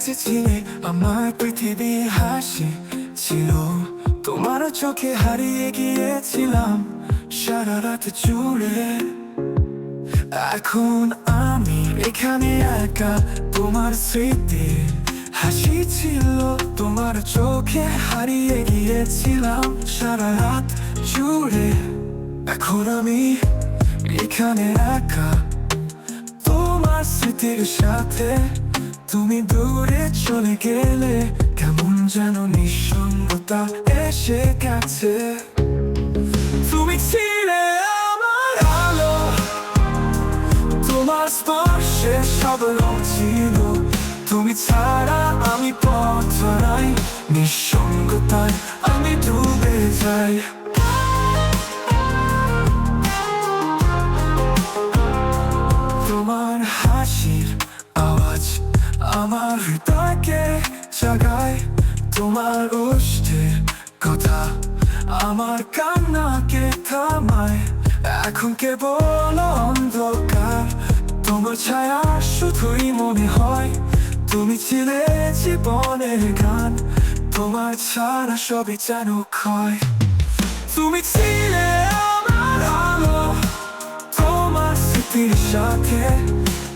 কাছে ছিলে, আমার পৃথিবী হাসি ছিল। তোমার চোখে হারিয়ে গিয়েছিলাম সারা রাত জুড়ে। এখন আমি এখানে একা, তোমার স্মৃতি হাসি ছিল। তোমার চোখে হারিয়ে গিয়েছিলাম সারা রাত জুড়ে। এখন আমি এখানে একা স্মৃতির সাথে তুমি দূরে চলে গেলে কেমন যেন নিঃসঙ্গতা এসে গেছে। তুমি ছিলে আমার আলো, তোমার স্পর্শে সব ছিল। তুমি ছাড়া আমি পথ হারাই নিঃসঙ্গতায় আমি ডুবে যাই। আমার তাকে জাগায় তোমার ওষ্ঠের কথা। আমার কান্নাকে থামায়, এখন কেবল অন্ধকার। তোমার ছায়া শুধুই মনে হয়, তুমি ছিলে জীবনের গান। তোমার ছাড়া সবই যেন ক্ষয়। তুমি ছিলে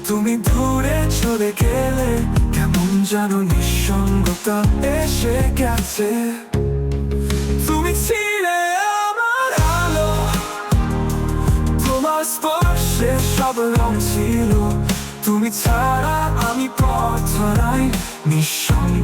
তুমি দূরে চলে গেলে কেমন যেন নিঃসঙ্গতা এসে গেছে। তুমি ছিলে আমার আলো, তোমার স্পর্শে সব রং ছিল। তুমি ছাড়া আমি পথ ডুবে যাই